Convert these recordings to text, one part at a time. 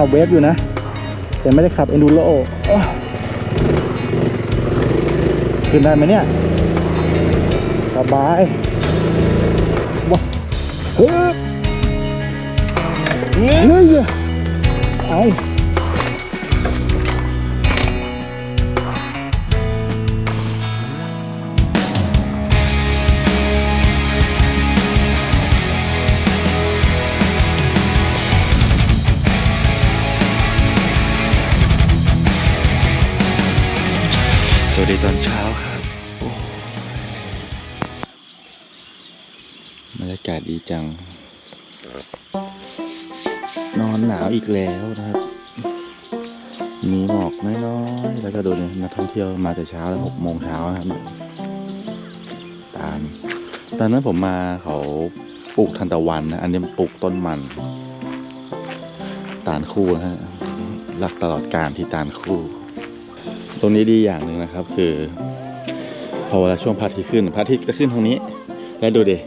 ได้ไหมฉันขับเวฟอยู่นะ แต่ไม่ได้ขับเอนดูโรขึ้นได้ไหมเนี่ยสบายว้าเฮ้ยเฮ้ยเอา วัสดีตอนเช้าครับโอ้บรรยากาศดีจัง นอนหนาวอีกแล้วนะครับ มีหมอกน้อยๆแล้วก็ดูเนี่ยนักท่องเที่ยวมาแต่เช้าหกโมงเช้าครับ ตาม ตอนนั้นผมมาเขาปลูกทันตะวันนะ อันนี้ปลูกต้นมัน ตาลคู่นะฮะรักตลอดการที่ตาลคู่ ตรงนี้ดีอย่างหนึ่งนะครับ คือ พอเวลาช่วงพระอาทิตย์ขึ้นพระอาทิตย์จะขึ้นทางนี้ แล้วดูดิ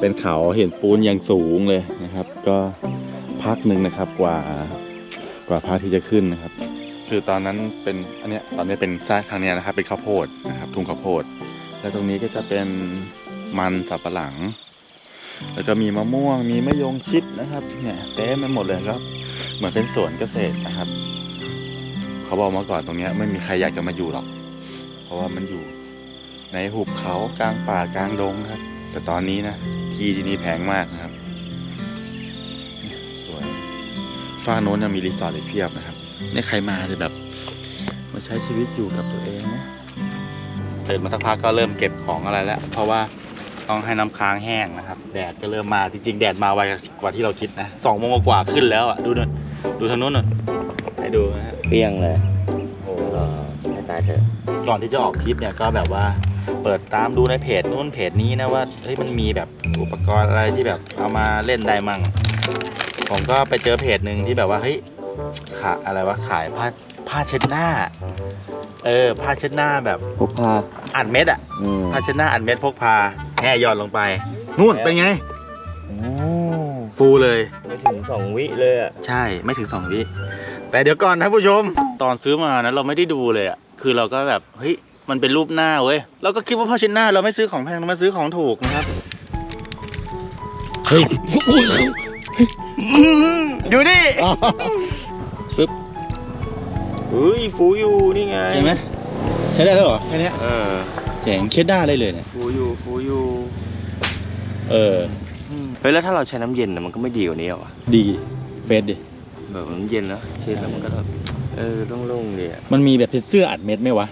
เป็นเขาเห็นปูนยังสูงเลยนะครับ ก็พักหนึ่งนะครับกว่ากว่าพระอาทิตย์จะขึ้นนะครับ คือตอนนั้นเป็นอันเนี้ยตอนนี้เป็นซากทางเนี้ยนะครับเป็นข้าวโพดนะครับ ทุ่งข้าวโพด แล้วตรงนี้ก็จะเป็นมันสับปะหลัง แล้วก็มีมะม่วงมีมะยงชิดนะครับเนี่ยเต็มไปหมดเลยครับ เหมือนเป็นสวนเกษตรนะครับ เขาบอกมาก่อนตรงเนี้ยไม่มีใครอยากจะมาอยู่หรอก เพราะว่ามันอยู่ในหุบเขากลางป่ากลางดงครับ แต่ตอนนี้นะที่ที่นี่แพงมากนะครับสวยฝ้าโน้นยังมีรีสอร์ทอีกเพียบนะครับนี่ใครมาจะแบบมาใช้ชีวิตอยู่กับตัวเองนะตื่นมาสักพักก็เริ่มเก็บของอะไรแล้ว เพราะว่าต้องให้น้ำค้างแห้งนะครับ แดดก็เริ่มมาจริงๆ แดดมาไวกว่าที่เราคิดนะสองโมงกว่าขึ้นแล้วอะดูนู่นดูทางนู้นน่ะ ให้ดูนะฮะเปรี้ยงเลยโอ้รอให้ตายเถอะก่อนที่จะออกคลิปเนี่ยก็แบบว่าเปิดตามดูในเพจนู้นเพจนี้นะว่าเฮ้ยมันมีแบบอุปกรณ์อะไรที่แบบเอามาเล่นได้มั่ง ผมก็ไปเจอเพจหนึ่งที่แบบว่าเฮ้ยขาอะไรวะขายผ้าผ้าเช็ดหน้า เออผ้าเช็ดหน้าแบบพกพาอัดเม็ดอะอืมผ้าเช็ดหน้าอัดเม็ดพกพาแห่หย่อนลงไป นู่นเป็นไง โอ้ฟูเลย ไม่ถึงสองวิเลยอะ ใช่ไม่ถึงสองวิ แต่เดี๋ยวก่อนท่านผู้ชม ตอนซื้อมานะเราไม่ได้ดูเลยอะคือเราก็แบบเฮ้ยมันเป็นรูปหน้าเว้ยเราก็คิดว่าผ้าเช็ดหน้าเราไม่ซื้อของแพงเรามาซื้อของถูกนะครับเฮ้ยอยู่นี่ปึ๊บเฮ้ยฟูอยู่นี่ไงใช่ไหมใช้ได้แล้วเหรอแค่เนี้ยเออเจ๋งเช็ดได้เลยเลยเนี่ยฟูอยู่ฟูอยู่เออเฮ้ยแล้วถ้าเราใช้น้ำเย็นนะมันก็ไม่ดีกว่านี้เหรอวะดีเฟสดิ แบบน้ำเย็นแล้วเช็ดแล้วมันก็แบบเออต้องลงๆดีอะมันมีแบบเสื้ออัดเม็ดไหมวะ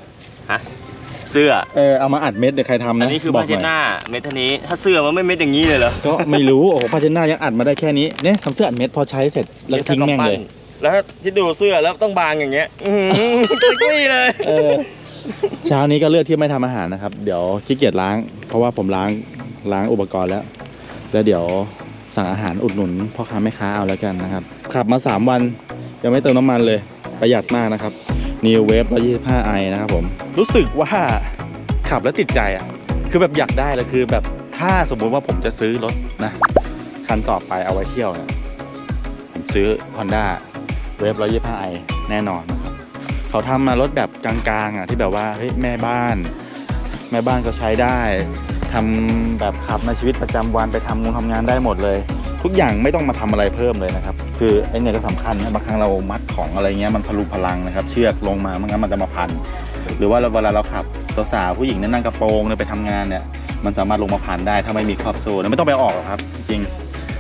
เสื้อ เออเอามาอัดเม็ดเดี๋ยวใครทำอันะนนี้คือบอกผ้าหเช็ดน่อยหน้าเม็ดเท่านี้ ถ้าเสื้อมันไม่เม็ดอย่างนี้เลยเหรอก็ไม่รู้โอ้โหผ้าเช็ดหน้ายังอัดมาได้แค่นี้เนี่ยทำเสื้ออัดเม็ดพอใช้เสร็จแล้วก็ทิ้งแม่งเลย แล้วที่ดูเสื้อแล้วต้องบางอย่างเงี้ย อือกุ้ยเลยเออเช้านี้ก็เลือกที่ไม่ทำอาหารนะครับ เดี๋ยวขี้เกียจล้าง เพราะว่าผมล้างล้างอุปกรณ์แล้ว แล้วเดี๋ยว สั่งอาหารอุดหนุนพ่อค้าแม่ค้าเอาแล้วกันนะครับ ขับมา 3 วันยังไม่เติมน้ำมันเลย ประหยัดมากนะครับ New Wave 125 i นะครับผม รู้สึกว่าขับแล้วติดใจอะ คือแบบอยากได้เลยคือแบบถ้าสมมุติว่าผมจะซื้อรถนะ คันต่อไปเอาไว้เที่ยวเนี่ยผมซื้อ Honda Wave 125 i แน่นอนนะครับ เขาทำมารถแบบกลางๆอะที่แบบว่าเฮ้ยแม่บ้าน แม่บ้านก็ใช้ได้ ทำแบบขับในชีวิตประจำวันไปทำงานทำงานได้หมดเลย ทุกอย่างไม่ต้องมาทำอะไรเพิ่มเลยนะครับ คือไอ้เนี่ยก็สำคัญนะบางครั้งเรามัดของอะไรเงี้ยมันพลุพลังนะครับ เชือกลงมาไม่งั้นมันจะมาพัน หรือว่าเราเวลาเราขับสาวๆผู้หญิงเนี่ยนั่งกระโปรงเนี่ยไปทำงานเนี่ยมันสามารถลงมาพันได้ถ้าไม่มีครอบโซ่ไม่ต้องไปเอาออกหรอกครับจริง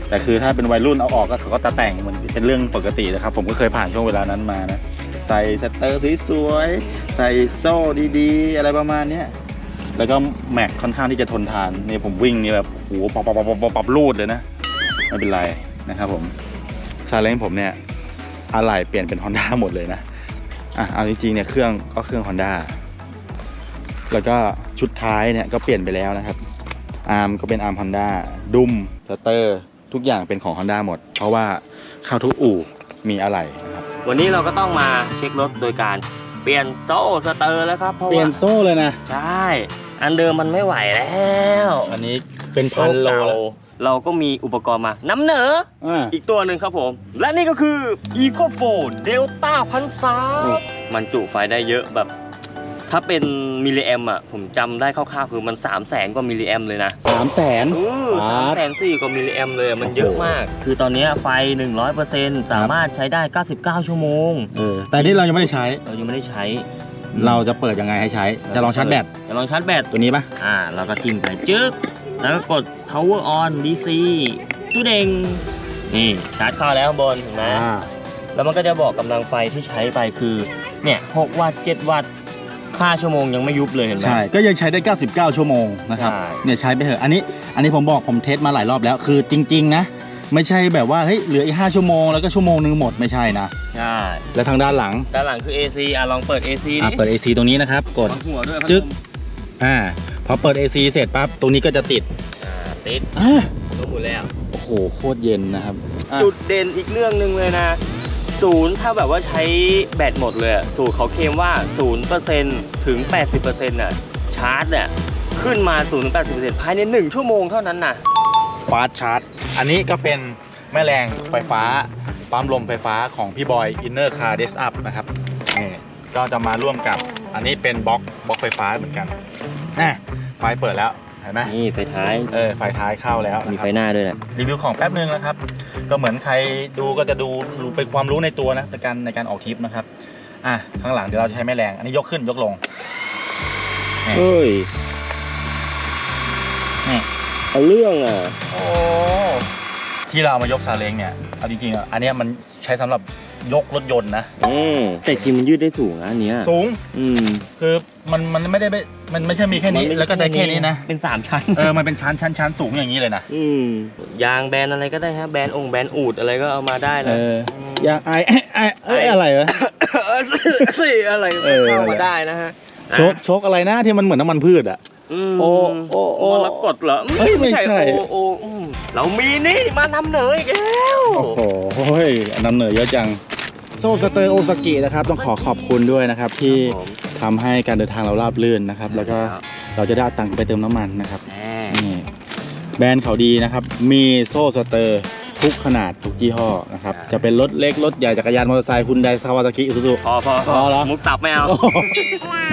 แต่คือถ้าเป็นวัยรุ่นเอาออกก็เขาก็จะแต่งเหมือนเป็นเรื่องปกตินะครับ ผมก็เคยผ่านช่วงเวลานั้นมานะใส่สเตอร์สวยๆใส่โซ่ดีๆ อะไรประมาณเนี้ย แล้วก็แม็กค่อนข้างที่จะทนทานนี่ผมวิ่งนี่แบบโอ้โหปับปับปับปับปับปับรูดเลยนะไม่เป็นไรนะครับผมซาเล้งผมเนี่ยอะไหล่เปลี่ยนเป็น Honda หมดเลยนะอะเอาจริงๆเนี่ยเครื่องก็เครื่อง Honda แล้วก็ชุดท้ายเนี่ยก็เปลี่ยนไปแล้วนะครับ อาร์มก็เป็นอาร์ม Honda ดุมสเตอร์ ทุกอย่างเป็นของ Honda หมด เพราะว่าเข้าทุกอู่มีอะไหล่นะครับวันนี้เราก็ต้องมาเช็ครถโดยการเปลี่ยนโซ่สเตอร์แล้วครับเพราะเปลี่ยว่านโซ่เลยนะ ใช่ อันเดิมมันไม่ไหวแล้ว อันนี้เป็นพันโลเก่าแล้วเราก็มีอุปกรณ์มาน้ำเหนออ่าอีกตัวหนึ่งครับผม และนี่ก็คือ EcoPhone Delta พันสมันจุไฟได้เยอะแบบ ถ้าเป็นมิลลิแอมอะ ผมจำได้คร่าวๆคือมัน 3 0 0แสนกว่ามิลลิแอมเลยนะ สามแสนสามบาทแสนสี่กว่ามิลลิแอมเลยอะมันเยอะมาก คือตอนเนี้ยไฟ 100%สามารถใช้ได้ 99 ชั่วโมง เออ แต่นี่เรายังไม่ได้ใช้ เรายังไม่ได้ใช้ เราจะเปิดยังไงให้ใช้ จะลองชาร์จแบต จะลองชาร์จแบต ตัวนี้ปะอ่า เราก็จิ้มไปจึ๊ก แล้วก็กด power on DC ตู้เด้งนี่ชาร์จเข้าแล้วข้างบนเห็นไหมอ่าแล้วมันก็จะบอกกำลังไฟที่ใช้ไปคือ เนี่ย6วัตต์7วัตต์ค่าชั่วโมงยังไม่ยุบเลยเห็นไหมใช่ ก็ยังใช้ได้ 99 ชั่วโมงนะครับใช่เนี่ยใช้ไปเถอะ อันนี้ อันนี้ผมบอกผมเทสมาหลายรอบแล้ว คือจริง ๆ นะ ไม่ใช่แบบว่าเฮ้ยเหลืออีก5ชั่วโมงแล้วก็ชั่วโมงนึงหมดไม่ใช่นะ ใช่ และทางด้านหลังด้านหลังคือ AC อะลองเปิด AC อะดิเปิด AC ตรงนี้นะครับ กดวางหัวด้วยพัดลมจึ๊ก อ่าพอเปิด AC เสร็จปั๊บตรงนี้ก็จะติดอ่าติดอ่าก็หมดแล้ว โอ้โหโคตรเย็นนะครับอะจุดเด่นอีกเรื่องหนึ่งเลยนะ ศูนย์ถ้าแบบว่าใช้แบตหมดเลยอะศูนย์เขาเคลมว่า0%ถึง 80%น่ะชาร์จเนี่ยขึ้นมา0ถึง80%ภายใน 1 ชั่วโมงเท่านั้นน่ะ ฟาสชาร์จ อันนี้ก็เป็นแม่แรงไฟฟ้าปั๊มลมไฟฟ้าของพี่บอยอินเนอร์คาร์เดสอัพนะครับนี่ก็จะมาร่วมกับอันนี้เป็นบล็อกบล็อกไฟฟ้าเหมือนกันนะไฟเปิดแล้วเห็นไหมนี่ไฟท้ายเออไฟท้ายเข้าแล้วมีนะคไฟรับหน้าด้วยนะรีวิวของแป๊บนึงนะครับ ก็เหมือนใครดูก็จะดูรู้เป็นความรู้ในตัวนะในการในการออกทริปนะครับอะข้างหลังเดี๋ยวเราจะใช้แม่แรง อันนี้ยกขึ้นยกลงเฮ้ยนี่ เอาเรื่องอะ โอ้ที่เราเอามายกซาเล้งเนี่ยเอาจริงๆอะอันเนี้ยมันใช้สำหรับยกรถยนต์นะ อืมแต่จริงมันยืดได้สูงนะอันเนี้ยสูงอืมคือมันมันไม่ได้ไม่มันไม่ใช่มีแค่นี้มัม่แล้วก็ได้แค่นี้นะเป็น3ชั้น เออมันเป็นชั้นชั้นชั้นสูงอย่างนี้เลยนะอืมยางแบรนด์อะไรก็ได้ฮะแบรนด์องค์แบรนด์อูดอะไรก็เอามาได้เอนะออย่างไอไอไอเอ้ยอะไรวะ เออสิอะไรเออ เข้ามาได้นะฮะโชกโชกอะไรนะที่มันเหมือนน้ำมันพืชอะม โอ้โอ้โอ้มรกตเหรอเฮ้ยไม่ใช่ โอโออืมเรามีนี่มานำเหนยอีกแล้วโอ้โหเฮ้ยนำเหนือเยอะจัง โซสเตอร์โอซากินะครับ ต้องขอขอบคุณด้วยนะครับ ที่ครับผมทำให้การเดินทางเราราบรื่นนะครับ แล้วก็เราจะได้เอาตังค์ไปเติมน้ำมันนะครับแหมนี่แบรนด์เขาดีนะครับ มีโซ่สเตอร์ ทุกขนาดทุกยี่ห้อนะครับ จะเป็นรถเล็ก รถใหญ่จักรยานมอเตอร์ไซค์คุณไดคาวาซากิอิซูซุพอพอพอเหรอมุกตับไม่เอา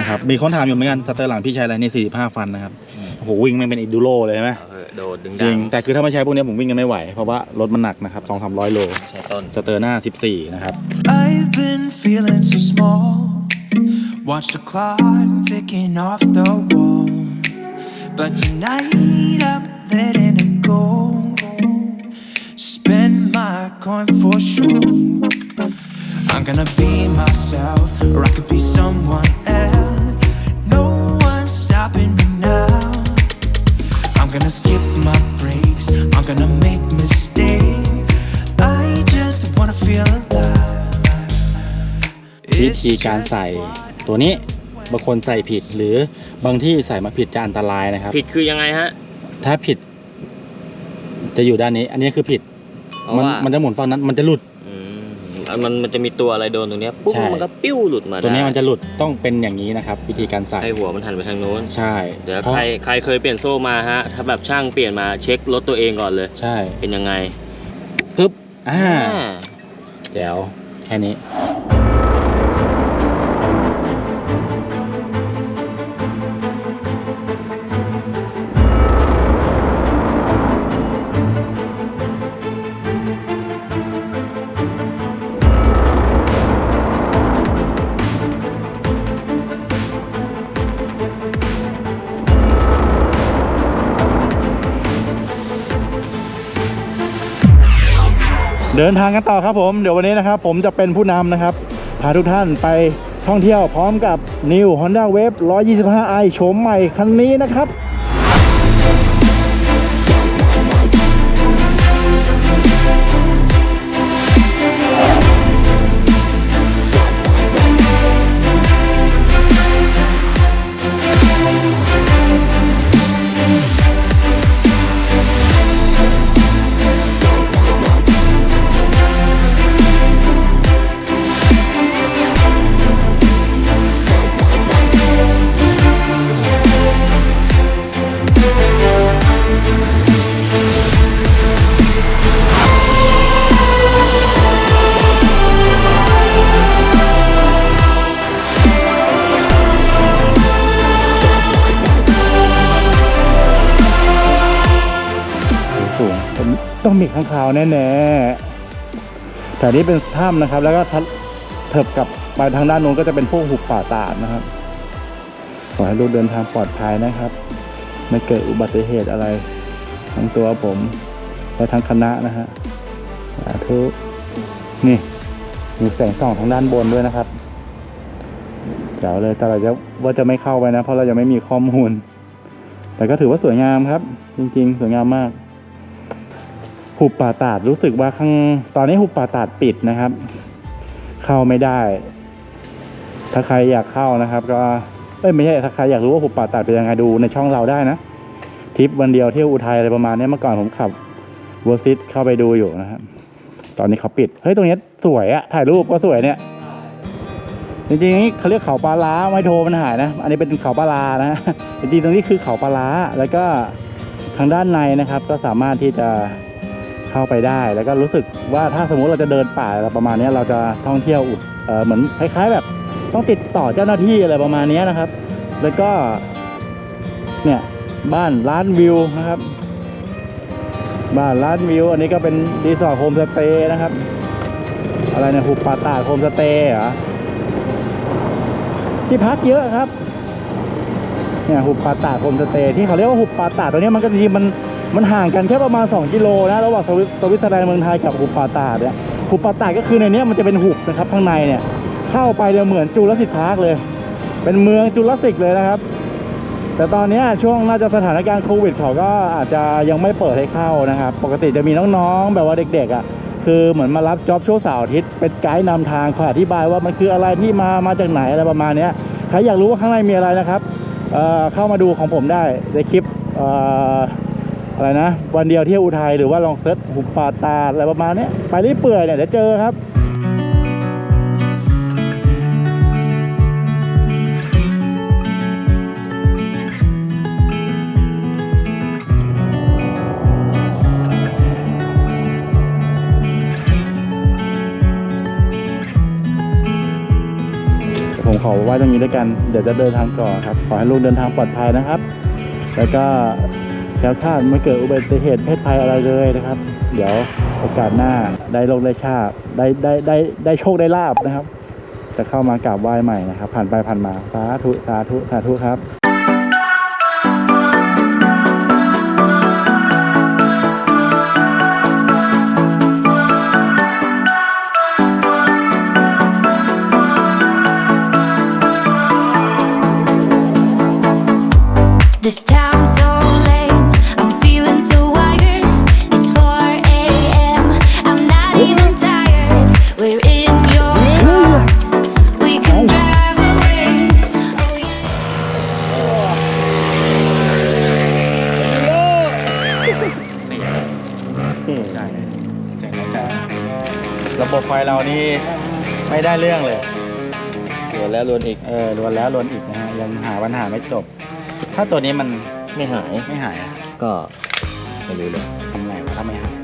นะครับมีคนถามอยู่เหมือนกันสเตอร์หลังพี่ใช้อะไรนี่45 ฟันนะครับอืมโอ้โหวิ่งแม่งเป็นอีดูโรเลยใช่ไหมเอาเถอะโดดดึงจริดังงแต่คือถ้าไม่ใช้พวกนี้ผมวิ่งกันไม่ไหว เพราะว่ารถมันหนักนะครับ2 3 0 0โลใช้ต้นสเตอร์หน้า 14 นะครับ I've been feeling so small. Watch the clock ticking off the wall. But tonight I'm letting it go. Spend my coin for sure. I'm gonna be myself, or I could be someone else. No one's stopping me now. I'm gonna skip my breaks. I'm gonna make mistakes. I just wanna feel alive. วิธีการใส่ตัวนี้บางคนใส่ผิดหรือบางที่ใส่มาผิดจะอันตรายนะครับ ผิดคือยังไงฮะ ถ้าผิด จะอยู่ด้านนี้ อันนี้คือผิด เพราะมันว่ามันจะหมุนฝั่งนั้นมันจะหลุด อืมมันมันจะมีตัวอะไรโดนตรงเนี้ยปุ๊บใช่ มันก็ปิ้วหลุดมาตัวนี้ได้มันจะหลุดต้องเป็นอย่างนี้นะครับ วิธีการใส่ให้หัวมันหันไปทางโน้น ใช่เดี๋ยวเพราะใครใครเคยเปลี่ยนโซ่มาฮะ ถ้าแบบช่างเปลี่ยนมาเช็ครถตัวเองก่อนเลย ใช่เป็นยังไงปึ๊บอ่าอ่าแจ๋วแค่นี้ เดินทางกันต่อครับผม เดี๋ยววันนี้นะครับ ผมจะเป็นผู้นำนะครับ พาทุกท่านไปท่องเที่ยวพร้อมกับ New Honda Wave 125i โฉมใหม่คันนี้นะครับ ต้องมีข้างคาวแน่ๆแต่นี้เป็นถ้ำนะครับ แล้วก็เถิบกลับไปทางด้านนู้นก็จะเป็นพวกหุบป่าตาดนะครับขอให้ลูกเดินทางปลอดภัยนะครับ ไม่เกิดอุบัติเหตุอะไร ทั้งตัวผมและทั้งคณะนะฮะสาธุนี่มีแสงส่องทางด้านบนด้วยนะครับเจ๋วเลยแต่เราจะว่าจะไม่เข้าไปนะ เพราะเรายังไม่มีข้อมูล แต่ก็ถือว่าสวยงามครับ จริง ๆ สวยงามมาก หุบป่าตาดรู้สึกว่าข้างตอนนี้หุบป่าตาดปิดนะครับ เข้าไม่ได้ ถ้าใครอยากเข้านะครับ ก็เอ้ยไม่ใช่ถ้าใครอยากรู้ว่าหุบป่าตาดเป็นยังไงดูในช่องเราได้นะทริปวันเดียวเที่ยวอุทัยอะไรประมาณนี้เมื่อก่อนผมขับวอร์ซิตเข้าไปดูอยู่นะครับตอนนี้เขาปิด เฮ้ย ตรงนี้สวยอะถ่ายรูปก็สวยเนี่ย จริงๆนี่เขาเรียกเขาปลาล้าไม่โทรมันหายนะ อันนี้เป็นเขาปลาลานะจริงๆตรงนี้คือเขาปลาล้าแล้วก็ทางด้านในนะครับ ก็สามารถที่จะ เข้าไปได้ แล้วก็รู้สึกว่าถ้าสมมุติเราจะเดินป่าประมาณนี้เราจะท่องเที่ยวอุดเเหมือนคล้ายๆแบบต้องติดต่อเจ้าหน้าที่อะไรประมาณนี้นะครับ แล้วก็เนี่ยบ้านร้านวิวนะครับ บ้านร้านวิว อันนี้ก็เป็นรีสอร์ทโฮมสเตย์นะครับ อะไรเนี่ยหุบป่าตาโฮมสเตย์เหรอที่พักเยอะครับเนี่ยหุบป่าตาโฮมสเตย์ที่เขาเรียกว่าหุบป่าตาตัวนี้มันก็จริงมัน มันห่างกันแค่ประมาณ 2 กิโลนะระหว่างสวิตสวิตเซอร์แลนด์เมืองไทยกับหุบป่าตาดเนี่ยหุบป่าตาดก็คือในนี้มันจะเป็นหุบนะครับข้างในเนี่ยเข้าไปเนี่ยเหมือนจูราสสิกพาร์คเลย เป็นเมืองจูราสสิกเลยนะครับ แต่ตอนนี้ช่วงน่าจะสถานการณ์โควิดเขาก็อาจจะยังไม่เปิดให้เข้านะครับ ปกติจะมีน้องๆ แบบว่าเด็กๆอะคือเหมือนมารับจ็อบช่วงเสาร์อาทิตย์เป็นไกด์นำทางคอยอธิบายว่ามันคืออะไรที่มามาจากไหนอะไรประมาณนี้ใครอยากรู้ว่าข้างในมีอะไรนะครับเเข้ามาดูของผมได้ในคลิปเอะไรนะ วันเดียวเที่ยวอุทัยหรือว่าลองเซิร์ชหุบป่าตาอะไรประมาณนี้ไปรีเปื่อยเนี่ยเดี๋ยวเจอครับผมขอไว้ตรงนี้ด้วยกัน เดี๋ยวจะเดินทางต่อครับ ขอให้ลูกเดินทางปลอดภัยนะครับ แล้วก็ แล้วคลาดไม่เกิดอุบัติเหตุเพศภัยอะไรเลยนะครับ เดี๋ยวโอกาสหน้าได้โลกได้ชาติได้ได้ได้ได้โชคได้ลาบนะครับ จะเข้ามากราบไหว้ใหม่นะครับ ผ่านไปผ่านมาสาธุสาธุสาธุครับ ระบบไฟเรานี่ไม่ได้เรื่องเลยรวนแล้วรวนอีกเออรวนแล้วรวนอีกนะฮะยังหาปัญหาไม่จบ ถ้าตัวนี้มันไม่หายไม่หายอะก็ไม่รู้เลยทำไงวะถ้าไม่หาย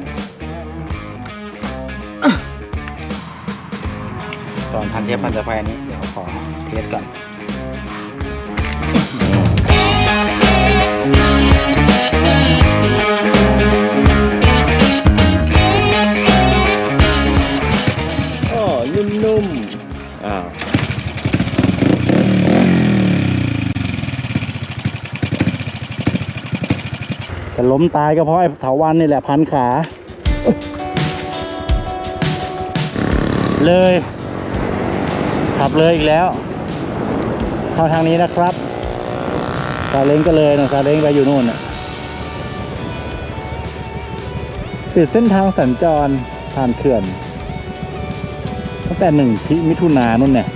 ตอนพันเทียบพันสะพายนี้เดี๋ยวขอเทสก่อน ล้มตายก็เพราะไอ้เถาวันนี่แหละพันขา เลย ขับเลยอีกแล้ว เข้าทางนี้นะครับซาเล้งก็เลยนะซาเล้งไปอยู่นู่นน่ะปิดเส้นทางสัญจรผ่านเขื่อนตั้งแต่หนึ่งมิถุนายนนู่นเนี่ย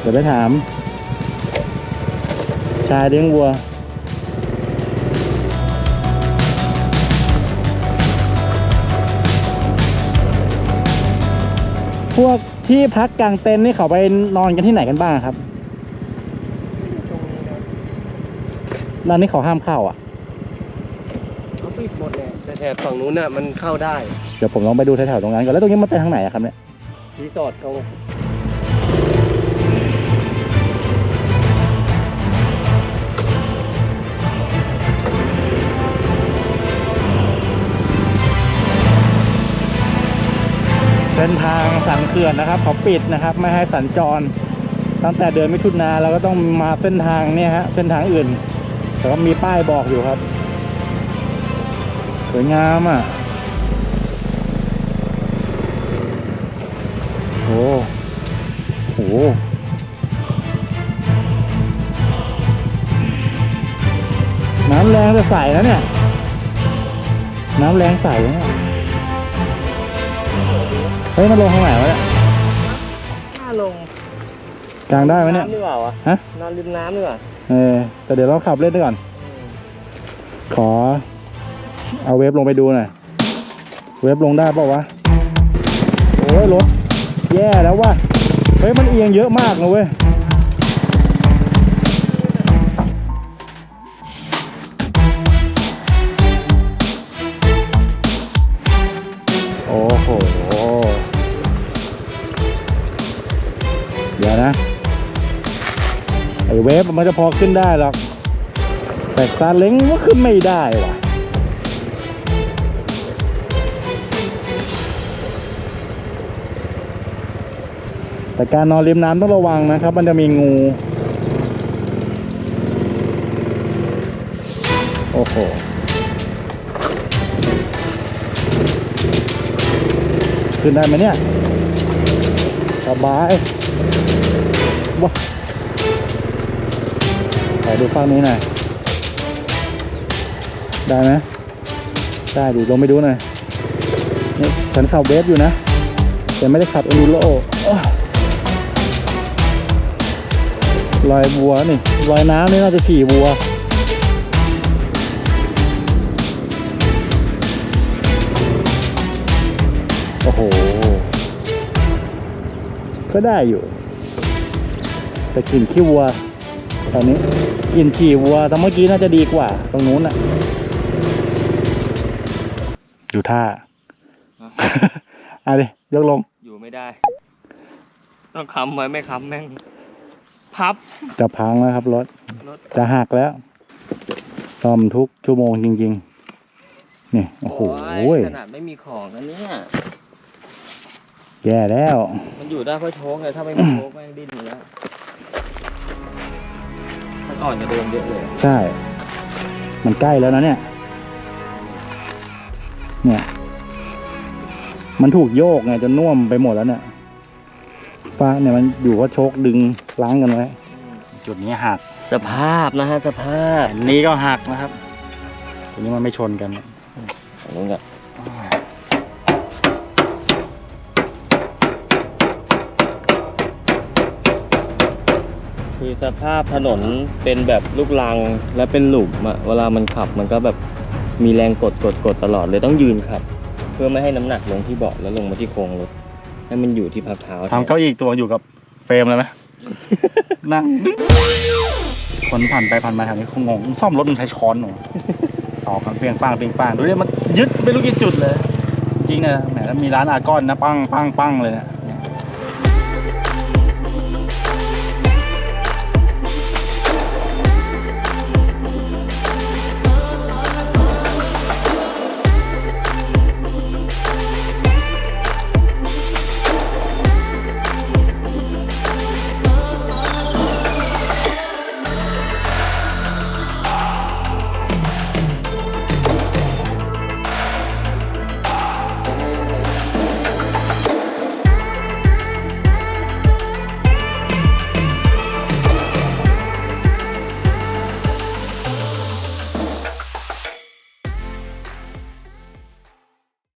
เดี๋ยวไปถาม ชายเลี้ยงวัว พวกที่พักกลางเต็นท์นี่เขาไปนอนกันที่ไหนกันบ้างครับร้านนี้เขาห้ามเข้าอะ เขาปิดหมดเลยแต่แถบฝั่งนู้นน่ะมันเข้าได้เดี๋ยวผมลองไปดูแถวๆตรงนั้นก่อนแล้วตรงนี้มันไปทางไหนอะครับเนี่ย รีสอร์ทเขา เส้นทางสันเขื่อนนะครับเขาปิดนะครับ ไม่ให้สัญจร ตั้งแต่เดือนมิถุนาเราก็ต้องมาเส้นทางเนี่ยฮะเส้นทางอื่นแต่ก็มีป้ายบอกอยู่ครับ สวยงามอะโอ้โหน้ำแรงจะใสแล้วเนี่ย น้ำแรงใสแล้วเนี่ย ฮ้ยมันลงทางไหนวะเนี่ยน่าลงกลางได้ไหมเนี่ยำดีกว่าวะฮะ นอนริมน้ำดีกว่าเออแต่เดี๋ยวเราขับเล่นด้วยก่อน ขอ เอาเวฟลงไปดูหน่อย เวฟลงได้เปล่าวะ โอ้ยรถ แย่แล้วว่ะ เฮ้ยมันเอียงเยอะมากนะเว้ย เวฟมันจะพอขึ้นได้หรอก แต่ซาเล้งก็ขึ้นไม่ได้ว่ะแต่การนอนริมน้ำต้องระวังนะครับ มันจะมีงู โอ้โห ขึ้นได้ไหมเนี่ย สบายว้า อดูฝั่งนี้หน่อย ได้ไหมได้ดิลงไปดูหน่อย นี่ฉันขับเวฟอยู่นะ แต่ไม่ได้ขับเอนูโรลอยบัวนี่ลอยน้ำนี่น่าจะฉี่บัวโอ้โห ก็ได้อยู่ แต่กลิ่นขี้วัวตอนนี้ กลิ่นฉี่วัวแต่เมื่อกี้น่าจะดีกว่า ตรงนู้นน่ะดูท่าอะดิยกลง อยู่ไม่ได้ ต้องค้ำไว้ไม่ค้ำแม่ง พับ จะพังแล้วครับรถรถ จะหักแล้ว ซ่อมทุกชั่วโมงจริง ๆ นี่ โอ้โหขนาดไม่มีของนะเนี่ย แย่แล้ว มันอยู่ได้เพราะโชคเลยถ้าไม่มีโชคแม่งดิ้นอยู่แล้วมัน อ่อนจะโดนเยอะเลยใช่ มันใกล้แล้วนะเนี่ย เนี่ย มันถูกโยกไงจนน่วมไปหมดแล้วเนี่ยฟ้าเนี่ยมันอยู่ว่าโชคดึงล้างกันไว้ จุดนี้หัก สภาพนะฮะสภาพ อันนี้ก็หักนะครับ ทีนี้มันไม่ชนกันอันนู้นอ คือสภาพถนนเป็นแบบลูกลังและเป็นหลุมอะเวลามันขับมันก็แบบมีแรงกดกดกดตลอดเลยต้องยืนขับ เพื่อไม่ให้น้ำหนักลงที่เบาะแล้วลงมาที่โครงรถให้มันอยู่ที่พักเท้าทำเก้าอี้อีกตัวอยู่กับเฟรมเลยไหม นั่งคนผ่านไปผ่านมาแถวนี้คงงงซ่อมรถมันใช้ช้อนหนูต่อกันเพียงปังเพียงปังดูดิมันยึดไปลูกกี่จุดเลย จริงๆนะแหมแล้วมีร้านอากอนนะปังปังปังเลยนะ